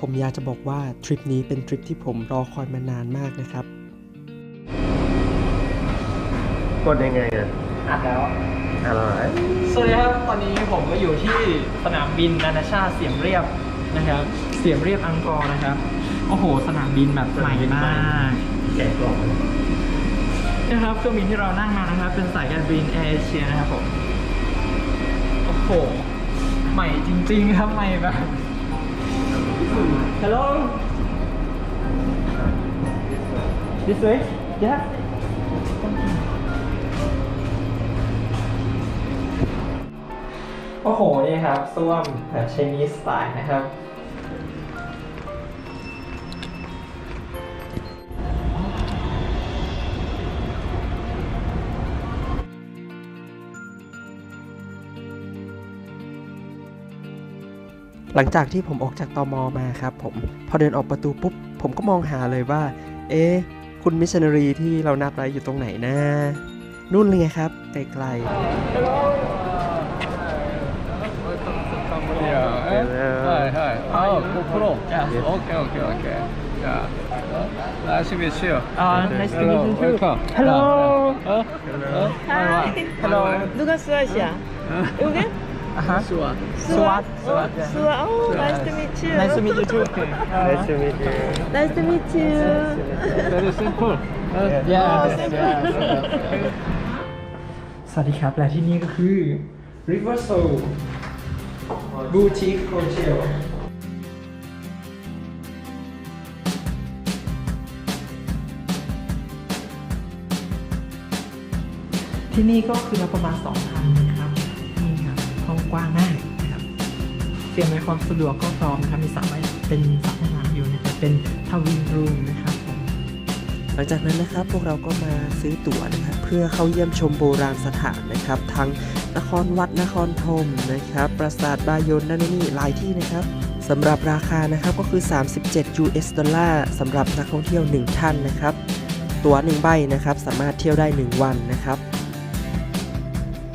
ผมอยากจะบอกว่าทริปนี้เป็นทริปที่ผมรอคอยมานานมากนะครับ กดยังไงอะอัดแล้วอะไรสวัสดีครับ ตอนนี้ผมก็อยู่ที่สนามบินนานาชาติเสียมเรียบนะครับ เสียมเรียบอังกอร์นะครับ โอ้โห สนามบินแบบใหม่มากแกะกล่องนะครับเครื่องบินที่เรานั่งมานะครับ เป็นสายการบินแอร์เอเชียนะครับผม โอ้โห ใหม่จริง ๆ ครับ ใหม่แบบ Hello This way Yeah โอ้โห นี่ครับส้วมแบบเชนีสสไตล์นะครับ หลังจากที่ผมออกจากตอมอมาครับผม พอเดินออกประตูปุ๊บ ผมก็มองหาเลยว่า เอ๊ะ คุณมิชชันนารีที่เรานัดไว้อยู่ตรงไหนนะ นู่นเลยไงครับ ไกล Yeah. Hi, hi. Oh, GoPro. Yeah. Okay, okay, okay. Yeah. Nice to meet you. Uh, nice to meet you too. Welcome. Hello. Uh, uh, Hi. Hello. 누가 수아시야? 여기? Uh-huh. Suat. Suat. Suat. Yeah. Suat. Oh, nice to meet you. Nice to meet you too. Okay. Uh, Nice to meet you. nice to meet you. very simple. Uh, yeah. yes, yes, yes, yes. สวัสดีครับ และที่นี่ก็คือ River Soul Boutique Hotel ที่นี่ก็คือละประมาณ2,000 กว้างมากนะครับเตรียมในความสะดวกก็พร้อมนะครับมีสระว่ายเป็นสระว่ายน้ำอยู่นะครับเป็นทวินรูมนะครับหลังจากนั้นนะครับพวกเราก็มาซื้อตั๋วนะครับเพื่อเข้าเยี่ยมชมโบราณสถานนะครับ ทั้งนครวัดนครธมนะครับ ปราสาทบายนนั่นนี่หลายที่นะครับสำหรับราคานะครับก็คือ 37 US ดอลลาร์สำหรับนักท่องเที่ยว 1 ท่านนะครับ ตั๋ว1ใบนะครับ สามารถเที่ยวได้ 1 วันนะครับ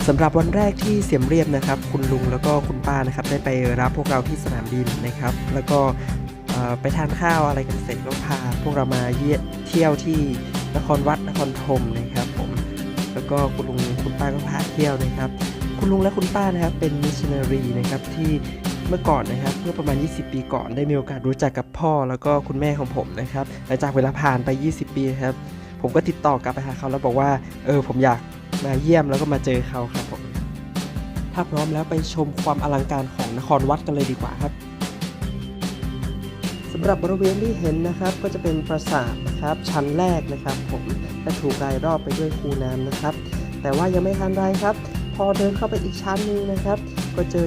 สำหรับวันแรกที่เสียมเรียบนะครับ คุณลุงแล้วก็คุณป้านะครับได้ไปรับพวกเราที่สนามบินนะครับ แล้วก็ไปทานข้าวอะไรกันเสร็จก็พาพวกเรามาเยี่ยเที่ยวที่นครวัดนครธมนะครับผมแล้วก็คุณลุงคุณป้าก็พาเที่ยวนะครับ คุณลุงและคุณป้านะครับเป็นมิชชันนารีนะครับที่เมื่อก่อนนะครับเมื่อประมาณ 20 ปีก่อนได้มีโอกาสรู้จักกับพ่อแล้วก็คุณแม่ของผมนะครับหลังจากเวลาผ่านไป 20 ปีครับผมก็ติดต่อกลับไปหาเขาแล้วบอกว่าเออผมอยาก มาเยี่ยมแล้วก็มาเจอเขาครับผมถ้าพร้อมแล้วไปชมความอลังการของนครวัดกันเลยดีกว่าครับสำหรับบริเวณที่เห็นนะครับ ก็จะเป็นปราสาทนะครับชั้นแรกนะครับ ผมและถูกรายรอบไปด้วยคูน้ำนะครับ แต่ว่ายังไม่ทันไรครับ พอเดินเข้าไปอีกชั้นหนึงนะครับ ก็เจอ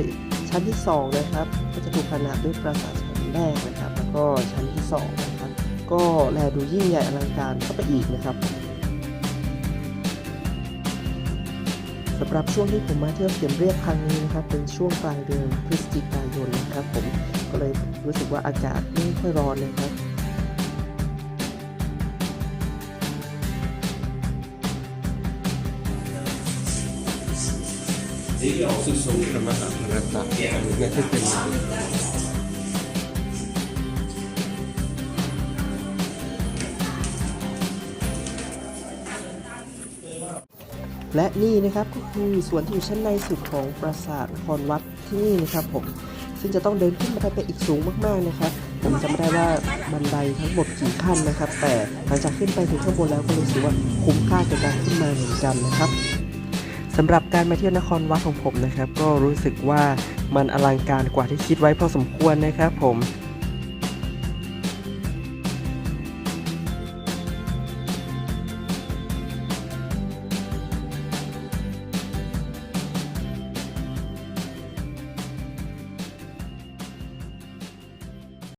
ชั้นที่สองนะครับ ก็จะถูกขนาบด้วยปราสาทชั้นแรกนะครับ แล้วก็ชั้นที่สองนะครับก็แลดูยิ่งใหญ่อลังการเข้าไปอีกนะครับ สำหรับช่วงที่ผมมาเที่ยวเสียมเรียบครั้งนี้นะครับ เป็นช่วงปลายเดือนพฤศจิกายนนะครับผมก็เลยรู้สึกว่าอากาศไม่ค่อยร้อนนะครับ และนี่นะครับก็คือสวนที่อยู่ชั้นในสุดของปราสาทนครวัดที่นี่นะครับผมซึ่งจะต้องเดินขึ้นบันไดไปอีกสูงมากๆนะครับผมจำไม่ได้ว่าบันไดทั้งหมดกี่ขั้นนะครับ แต่หลังจากขึ้นไปถึงข้างบนแล้วก็รู้สึกว่าคุ้มค่ากับการขึ้นมาเหมือนกันนะครับสำหรับการมาเที่ยวนครวัดของผมนะครับ ก็รู้สึกว่ามันอลังการกว่าที่คิดไว้พอสมควรนะครับ ผม